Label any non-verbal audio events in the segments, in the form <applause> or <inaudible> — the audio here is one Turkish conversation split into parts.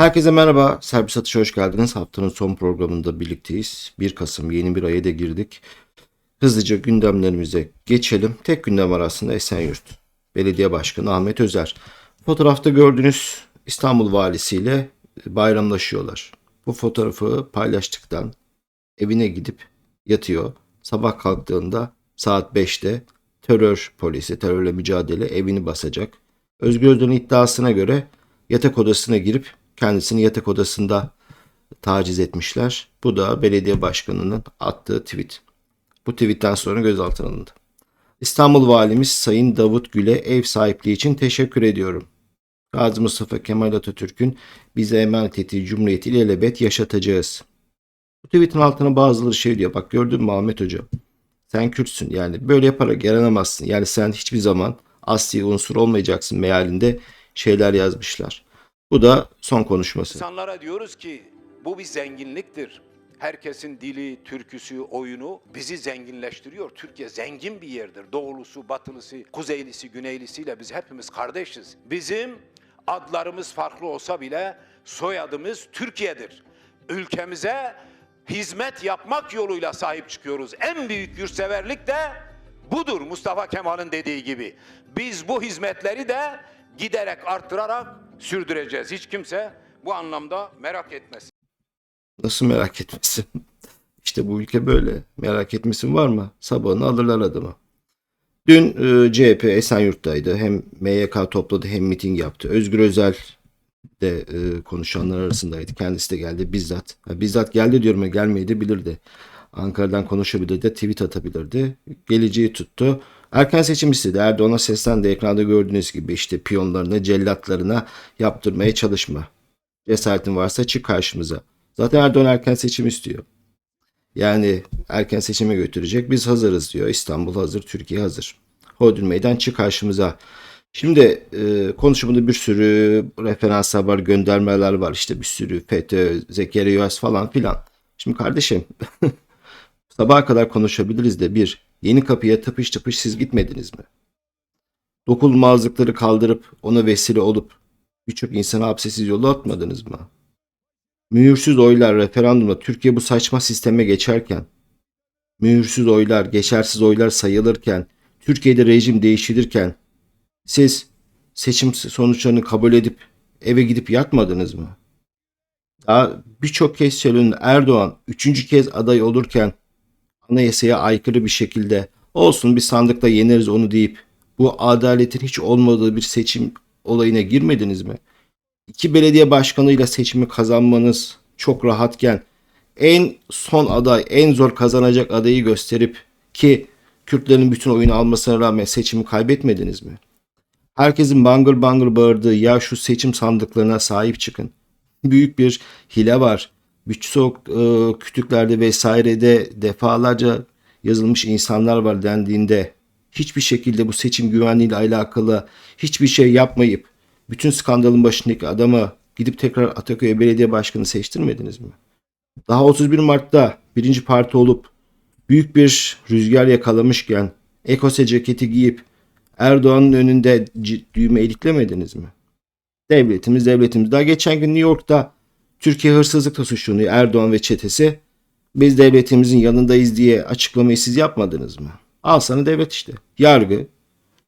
Herkese merhaba. Servis Atış'a hoş geldiniz. Haftanın son programında birlikteyiz. 1 Kasım yeni bir aya da girdik. Hızlıca gündemlerimize geçelim. Tek gündem var aslında Esenyurt. Belediye Başkanı Ahmet Özer. Fotoğrafta gördüğünüz İstanbul valisiyle bayramlaşıyorlar. Bu fotoğrafı paylaştıktan evine gidip yatıyor. Sabah kalktığında saat 5'te terör polisi, terörle mücadele evini basacak. Özgür Özel'in iddiasına göre yatak odasına girip kendisini yatak odasında taciz etmişler. Bu da belediye başkanının attığı tweet. Bu tweetten sonra gözaltına alındı. İstanbul Valimiz Sayın Davut Gül'e ev sahipliği için teşekkür ediyorum. Gazi Mustafa Kemal Atatürk'ün bize emanet ettiği cumhuriyeti ilelebet yaşatacağız. Bu tweetin altına bazıları şey diyor. Bak gördün mü Ahmet Hoca? Sen Kürtsün yani böyle yaparak yaranamazsın. Yani sen hiçbir zaman asli unsur olmayacaksın mealinde şeyler yazmışlar. Bu da son konuşması. İnsanlara diyoruz ki bu bir zenginliktir. Herkesin dili, türküsü, oyunu bizi zenginleştiriyor. Türkiye zengin bir yerdir. Doğulusu, batılısı, kuzeylisi, güneylisiyle biz hepimiz kardeşiz. Bizim adlarımız farklı olsa bile soyadımız Türkiye'dir. Ülkemize hizmet yapmak yoluyla sahip çıkıyoruz. En büyük yurtseverlik de budur Mustafa Kemal'in dediği gibi. Biz bu hizmetleri de giderek arttırarak sürdüreceğiz. Hiç kimse bu anlamda merak etmesin. Nasıl merak etmesin? <laughs> İşte bu ülke böyle. Merak etmesin var mı? Sabahını alırlar adamı. Dün e, CHP Esenyurt'taydı. Hem MYK topladı hem miting yaptı. Özgür Özel de e, konuşanlar arasındaydı. Kendisi de geldi bizzat. Ha, bizzat geldi diyorum ya gelmeyi de bilirdi. Ankara'dan konuşabilirdi, tweet atabilirdi. Geleceği tuttu. Erken seçim istedi. Erdoğan'a seslendi. Ekranda gördüğünüz gibi işte piyonlarına, cellatlarına yaptırmaya çalışma. Cesaretin varsa çık karşımıza. Zaten Erdoğan erken seçim istiyor. Yani erken seçime götürecek. Biz hazırız diyor. İstanbul hazır, Türkiye hazır. Hodri meydan çık karşımıza. Şimdi e, konuşmada bir sürü referanslar var, göndermeler var. İşte bir sürü FETÖ, Zekeriya falan filan. Şimdi kardeşim <laughs> sabaha kadar konuşabiliriz de bir yeni kapıya tıpış tıpış siz gitmediniz mi? Dokunulmazlıkları kaldırıp ona vesile olup birçok insanı hapsesiz yola atmadınız mı? Mühürsüz oylar referandumda Türkiye bu saçma sisteme geçerken, mühürsüz oylar, geçersiz oylar sayılırken, Türkiye'de rejim değişilirken siz seçim sonuçlarını kabul edip eve gidip yatmadınız mı? Daha birçok kez söylenin Erdoğan üçüncü kez aday olurken anayasaya aykırı bir şekilde olsun bir sandıkta yeneriz onu deyip bu adaletin hiç olmadığı bir seçim olayına girmediniz mi? İki belediye başkanıyla seçimi kazanmanız çok rahatken en son aday, en zor kazanacak adayı gösterip ki Kürtlerin bütün oyunu almasına rağmen seçimi kaybetmediniz mi? Herkesin bangır bangır bağırdığı ya şu seçim sandıklarına sahip çıkın. <laughs> Büyük bir hile var. Birçok e, kütüklerde vesairede defalarca yazılmış insanlar var dendiğinde hiçbir şekilde bu seçim güvenliğiyle alakalı hiçbir şey yapmayıp bütün skandalın başındaki adamı gidip tekrar Ataköy'e belediye başkanı seçtirmediniz mi? Daha 31 Mart'ta birinci parti olup büyük bir rüzgar yakalamışken ekose ceketi giyip Erdoğan'ın önünde düğme iliklemediniz mi? Devletimiz devletimiz. Daha geçen gün New York'ta Türkiye hırsızlıkla suçlanıyor Erdoğan ve çetesi. Biz devletimizin yanındayız diye açıklamayı siz yapmadınız mı? Al sana devlet işte. Yargı.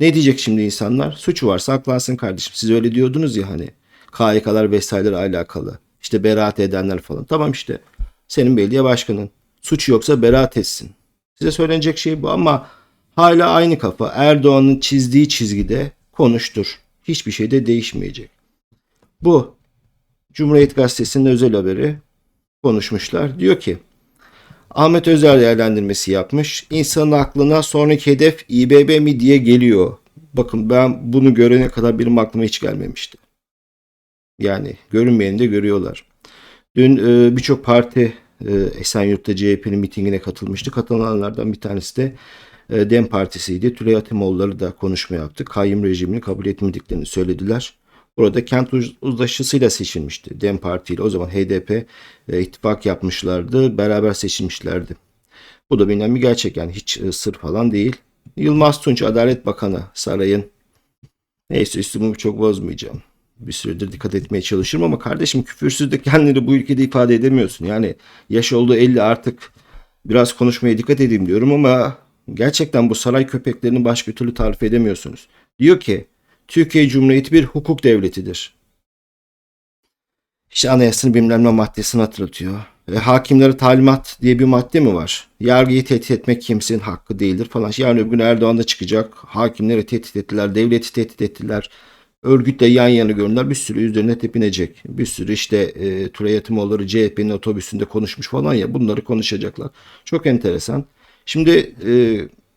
Ne diyecek şimdi insanlar? Suçu varsa aklansın kardeşim. Siz öyle diyordunuz ya hani. KYK'lar vesaireler alakalı. İşte beraat edenler falan. Tamam işte. Senin belediye başkanın. Suçu yoksa beraat etsin. Size söylenecek şey bu ama hala aynı kafa. Erdoğan'ın çizdiği çizgide konuştur. Hiçbir şey de değişmeyecek. Bu Cumhuriyet Gazetesi'nin özel haberi konuşmuşlar. Diyor ki Ahmet Özer değerlendirmesi yapmış. İnsanın aklına sonraki hedef İBB mi diye geliyor. Bakın ben bunu görene kadar benim aklıma hiç gelmemişti. Yani görünmeyeni de görüyorlar. Dün e, birçok parti e, Esenyurt'ta CHP'nin mitingine katılmıştı. Katılanlardan bir tanesi de e, DEM Partisi'ydi. Tülay Atimoğulları da konuşma yaptı. Kayyum rejimini kabul etmediklerini söylediler. Orada kent uz- uzlaşısıyla seçilmişti. DEM Parti ile o zaman HDP e, ittifak yapmışlardı. Beraber seçilmişlerdi. Bu da bilinen bir gerçek yani hiç e, sır falan değil. Yılmaz Tunç Adalet Bakanı sarayın. Neyse üstümü çok bozmayacağım. bir süredir dikkat etmeye çalışıyorum ama kardeşim küfürsüz de kendini bu ülkede ifade edemiyorsun. Yani yaş oldu 50 artık biraz konuşmaya dikkat edeyim diyorum ama gerçekten bu saray köpeklerini başka türlü tarif edemiyorsunuz. Diyor ki Türkiye Cumhuriyeti bir hukuk devletidir. İşte anayasanın bilmem ne maddesini hatırlatıyor. E, hakimlere talimat diye bir madde mi var? Yargıyı tehdit etmek kimsenin hakkı değildir falan. Yani öbür gün Erdoğan da çıkacak. Hakimleri tehdit ettiler, devleti tehdit ettiler. Örgütle yan yana göründüler. Bir sürü üzerine tepinecek. Bir sürü işte e, Turay Yatimoğulları CHP'nin otobüsünde konuşmuş falan ya bunları konuşacaklar. Çok enteresan. Şimdi e,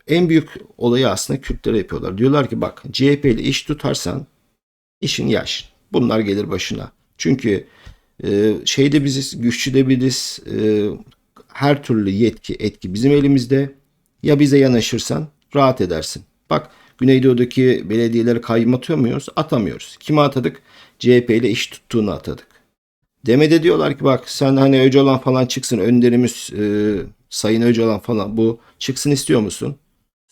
en büyük olayı aslında Kürtlere yapıyorlar. Diyorlar ki bak CHP ile iş tutarsan işin yaş. Bunlar gelir başına. Çünkü e, şeyde biziz, güçlü de biriz. E, her türlü yetki, etki bizim elimizde. Ya bize yanaşırsan rahat edersin. Bak Güneydoğu'daki belediyeleri kayyum atıyor muyuz? Atamıyoruz. Kime atadık? CHP ile iş tuttuğunu atadık. Demede diyorlar ki bak sen hani Öcalan falan çıksın önderimiz e, Sayın Öcalan falan bu çıksın istiyor musun?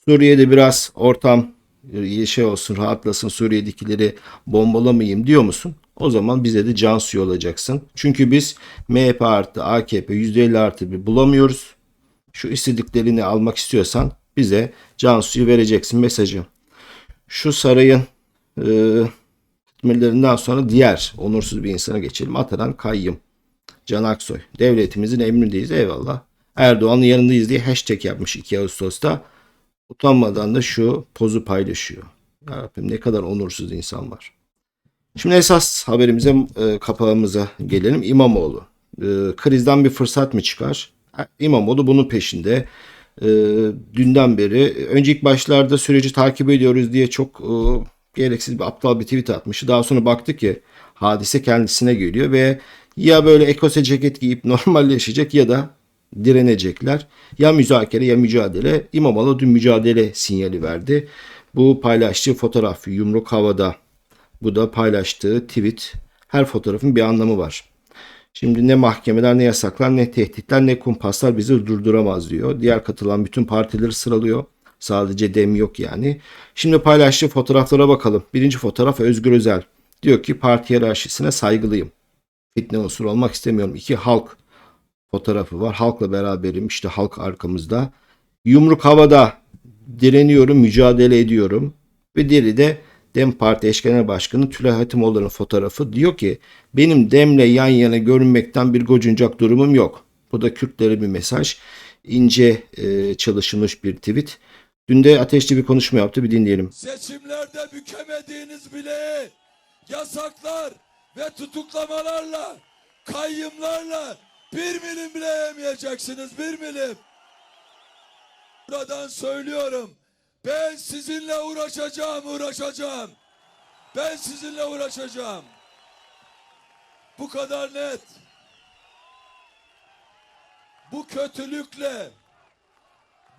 Suriye'de biraz ortam e, şey olsun rahatlasın Suriye'dekileri bombalamayayım diyor musun? O zaman bize de can suyu olacaksın. Çünkü biz MHP artı AKP %50 artı bir bulamıyoruz. Şu istediklerini almak istiyorsan bize can suyu vereceksin mesajı. Şu sarayın e, sonra diğer onursuz bir insana geçelim. Atanan Kayyım. Can Aksoy. Devletimizin emrindeyiz eyvallah. Erdoğan'ın yanındayız diye hashtag yapmış 2 Ağustos'ta. Utanmadan da şu pozu paylaşıyor. Ya Rabbim ne kadar onursuz insan var. Şimdi esas haberimize e, kapağımıza gelelim. İmamoğlu. E, krizden bir fırsat mı çıkar? Ha, İmamoğlu bunun peşinde. E, dünden beri önce ilk başlarda süreci takip ediyoruz diye çok e, gereksiz bir aptal bir tweet atmıştı. Daha sonra baktı ki hadise kendisine geliyor ve ya böyle ekose ceket giyip <laughs> normalleşecek ya da direnecekler. Ya müzakere ya mücadele. İmamoğlu dün mücadele sinyali verdi. Bu paylaştığı fotoğraf yumruk havada. Bu da paylaştığı tweet. Her fotoğrafın bir anlamı var. Şimdi ne mahkemeler ne yasaklar ne tehditler ne kumpaslar bizi durduramaz diyor. Diğer katılan bütün partileri sıralıyor. Sadece dem yok yani. Şimdi paylaştığı fotoğraflara bakalım. Birinci fotoğraf Özgür Özel. Diyor ki parti hiyerarşisine saygılıyım. Fitne unsuru olmak istemiyorum. İki halk fotoğrafı var. Halkla beraberim. İşte halk arkamızda. Yumruk havada direniyorum, mücadele ediyorum. Ve diğeri de Dem Parti Eş Genel Başkanı Tülay Hatimoğlu'nun fotoğrafı. Diyor ki benim Dem'le yan yana görünmekten bir gocuncak durumum yok. Bu da Kürtlere bir mesaj. İnce e, çalışılmış bir tweet. Dün de ateşli bir konuşma yaptı. Bir dinleyelim. Seçimlerde bükemediğiniz bile yasaklar ve tutuklamalarla, kayyımlarla bir milim bile yemeyeceksiniz, bir milim. Buradan söylüyorum, ben sizinle uğraşacağım, uğraşacağım. Ben sizinle uğraşacağım. Bu kadar net. Bu kötülükle,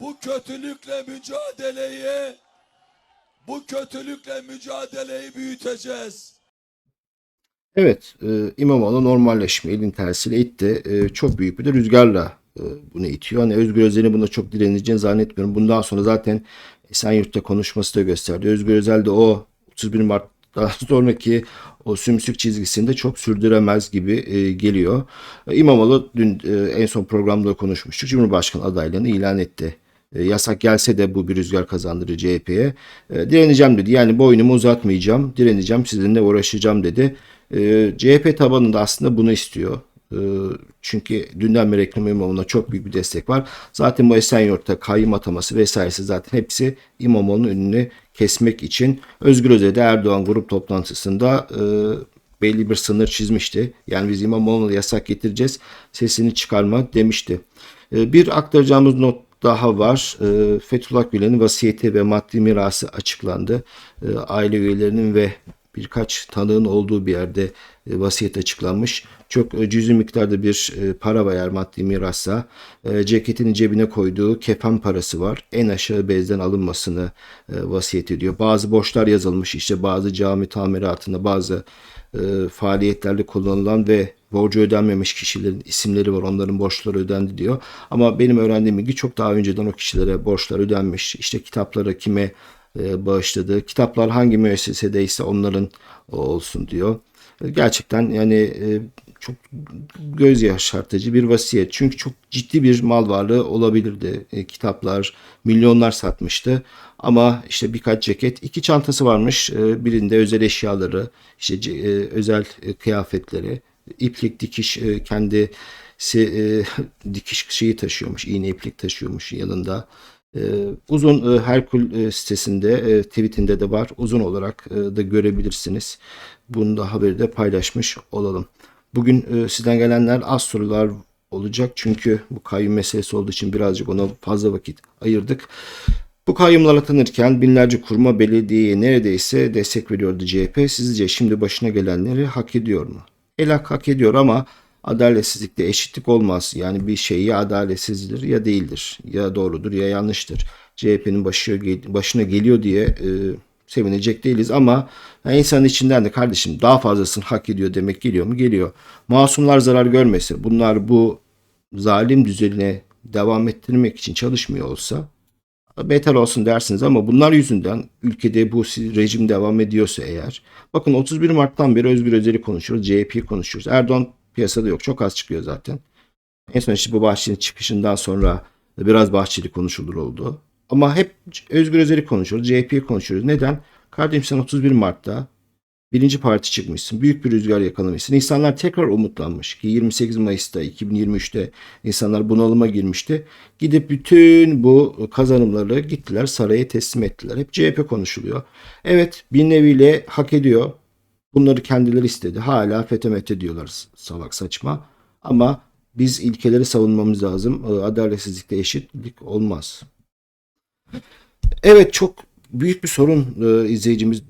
bu kötülükle mücadeleyi bu kötülükle mücadeleyi büyüteceğiz. Evet, e, İmamoğlu normalleşme elin tersiyle itti. E, çok büyük bir de rüzgarla e, bunu itiyor. Hani Özgür Özel'in buna çok direneceğini zannetmiyorum. Bundan sonra zaten Esenyurt'ta konuşması da gösterdi. Özgür Özel de o 31 Mart'tan <laughs> sonraki o sümsük çizgisinde çok sürdüremez gibi e, geliyor. E, İmamoğlu dün e, en son programda konuşmuştuk. Cumhurbaşkanı adaylığını ilan etti. E, yasak gelse de bu bir rüzgar kazandırır CHP'ye. E, direneceğim dedi. Yani boynumu uzatmayacağım, direneceğim, sizinle uğraşacağım dedi. E, CHP tabanında aslında bunu istiyor. E, çünkü dünden beri Ekrem İmamoğlu'na çok büyük bir destek var. Zaten bu Esenyurt'ta kayyum ataması vesairesi zaten hepsi İmamoğlu'nun önünü kesmek için. Özgür Özel de Erdoğan grup toplantısında e, belli bir sınır çizmişti. Yani biz İmamoğlu'na yasak getireceğiz, sesini çıkarma demişti. E, bir aktaracağımız not daha var. E, Fethullah Gülen'in vasiyeti ve maddi mirası açıklandı. Aile üyelerinin ve birkaç tanığın olduğu bir yerde e, vasiyet açıklanmış. Çok e, cüzi miktarda bir e, para var eğer maddi mirassa. Ceketinin cebine koyduğu kefen parası var. En aşağı bezden alınmasını vasiyet ediyor. Bazı borçlar yazılmış işte bazı cami tamiratında bazı e, faaliyetlerde kullanılan ve borcu ödenmemiş kişilerin isimleri var. Onların borçları ödendi diyor. Ama benim öğrendiğim bilgi çok daha önceden o kişilere borçlar ödenmiş. İşte kitaplara kime bağışladığı kitaplar hangi müessesedeyse onların olsun diyor. E, Gerçekten yani e, çok göz yaşartıcı bir vasiyet. Çünkü çok ciddi bir mal varlığı olabilirdi. E, kitaplar milyonlar satmıştı. Ama işte birkaç ceket, iki çantası varmış. E, birinde özel eşyaları, işte e, özel e, kıyafetleri, iplik dikiş e, kendisi e, <laughs> dikiş şeyi taşıyormuş, iğne iplik taşıyormuş yanında. E, uzun e, Herkül e, sitesinde, e, tweetinde de var. Uzun olarak e, da görebilirsiniz. Bunu da haberi de paylaşmış olalım. Bugün sizden gelenler az sorular olacak. Çünkü bu kayyum meselesi olduğu için birazcık ona fazla vakit ayırdık. Bu kayyumlar atanırken binlerce kurma belediyeye neredeyse destek veriyordu CHP. Sizce şimdi başına gelenleri hak ediyor mu? Elak hak ediyor ama adaletsizlikte eşitlik olmaz. Yani bir şey ya adaletsizdir ya değildir. Ya doğrudur ya yanlıştır. CHP'nin başı, başına geliyor diye e, sevinecek değiliz ama yani insanın içinden de kardeşim daha fazlasını hak ediyor demek geliyor mu? Geliyor. Masumlar zarar görmesin. Bunlar bu zalim düzenine devam ettirmek için çalışmıyor olsa beter olsun dersiniz ama bunlar yüzünden ülkede bu rejim devam ediyorsa eğer bakın 31 Mart'tan beri Özgür Özel'i konuşuyoruz. CHP'yi konuşuyoruz. Erdoğan piyasada yok. Çok az çıkıyor zaten. En son işte bu Bahçeli'nin çıkışından sonra biraz Bahçeli konuşulur oldu. Ama hep Özgür Özel'i konuşuyoruz. CHP'yi konuşuyoruz. Neden? Kardeşim sen 31 Mart'ta birinci parti çıkmışsın. Büyük bir rüzgar yakalamışsın. İnsanlar tekrar umutlanmış ki 28 Mayıs'ta 2023'te insanlar bunalıma girmişti. Gidip bütün bu kazanımları gittiler saraya teslim ettiler. Hep CHP konuşuluyor. Evet bir neviyle hak ediyor. Bunları kendileri istedi. Hala fetemete diyorlar salak saçma. Ama biz ilkeleri savunmamız lazım. Ee, Adaletsizlikte eşitlik olmaz. Evet çok büyük bir sorun e, izleyicimiz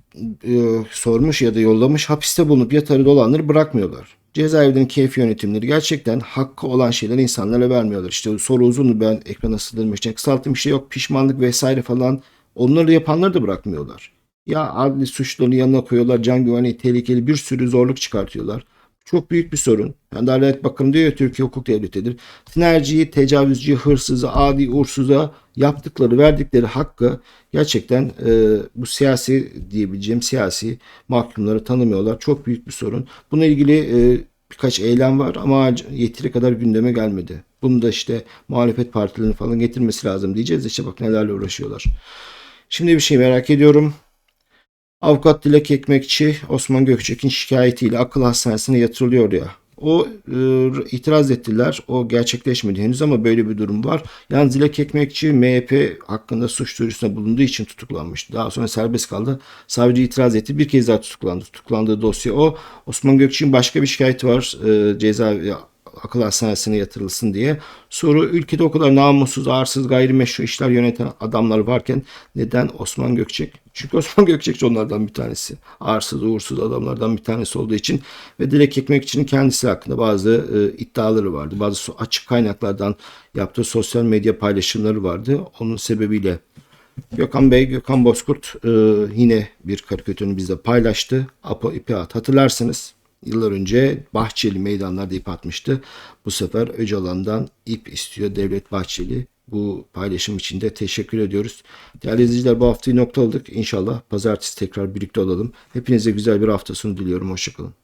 e, sormuş ya da yollamış. Hapiste bulunup yatarı olanları bırakmıyorlar. Cezaevlerinin keyfi yönetimleri gerçekten hakkı olan şeyleri insanlara vermiyorlar. İşte soru uzun ben ekrana sığdırmak için kısalttığım bir şey yok. Pişmanlık vesaire falan onları yapanları da bırakmıyorlar. Ya adli suçlarını yanına koyuyorlar. Can güvenliği tehlikeli bir sürü zorluk çıkartıyorlar. Çok büyük bir sorun. Yani Adalet Bakanı diyor ya Türkiye hukuk devletidir. Sinerjiyi, tecavüzcü, hırsızı, adi uğursuza yaptıkları, verdikleri hakkı gerçekten e, bu siyasi diyebileceğim siyasi mahkumları tanımıyorlar. Çok büyük bir sorun. Bununla ilgili e, birkaç eylem var ama yeteri kadar gündeme gelmedi. Bunu da işte muhalefet partilerinin falan getirmesi lazım diyeceğiz. İşte bak nelerle uğraşıyorlar. Şimdi bir şey merak ediyorum. Avukat Dilek Ekmekçi Osman Gökçek'in şikayetiyle akıl hastanesine yatırılıyor ya. O e, itiraz ettiler. O gerçekleşmedi henüz ama böyle bir durum var. Yalnız Dilek Ekmekçi MHP hakkında suç duyurusunda bulunduğu için tutuklanmıştı. Daha sonra serbest kaldı. Savcı itiraz etti. Bir kez daha tutuklandı. Tutuklandığı dosya o. Osman Gökçek'in başka bir şikayeti var. E, ceza akıl hastanesine yatırılsın diye. Soru ülkede o kadar namussuz, arsız, gayrimeşru işler yöneten adamlar varken neden Osman Gökçek? Çünkü <laughs> Osman Gökçek onlardan bir tanesi. Arsız, uğursuz adamlardan bir tanesi olduğu için ve Dilek Ekmekçi'nin kendisi hakkında bazı e, iddiaları vardı. Bazı açık kaynaklardan yaptığı sosyal medya paylaşımları vardı. Onun sebebiyle Gökhan Bey, Gökhan Bozkurt e, yine bir karikatürünü bizde paylaştı. Apo ipi at. Hatırlarsınız Yıllar önce Bahçeli meydanlarda ip atmıştı. Bu sefer Öcalan'dan ip istiyor Devlet Bahçeli. Bu paylaşım için de teşekkür ediyoruz. Değerli izleyiciler bu haftayı noktaladık. İnşallah pazartesi tekrar birlikte olalım. Hepinize güzel bir hafta sonu diliyorum. Hoşçakalın.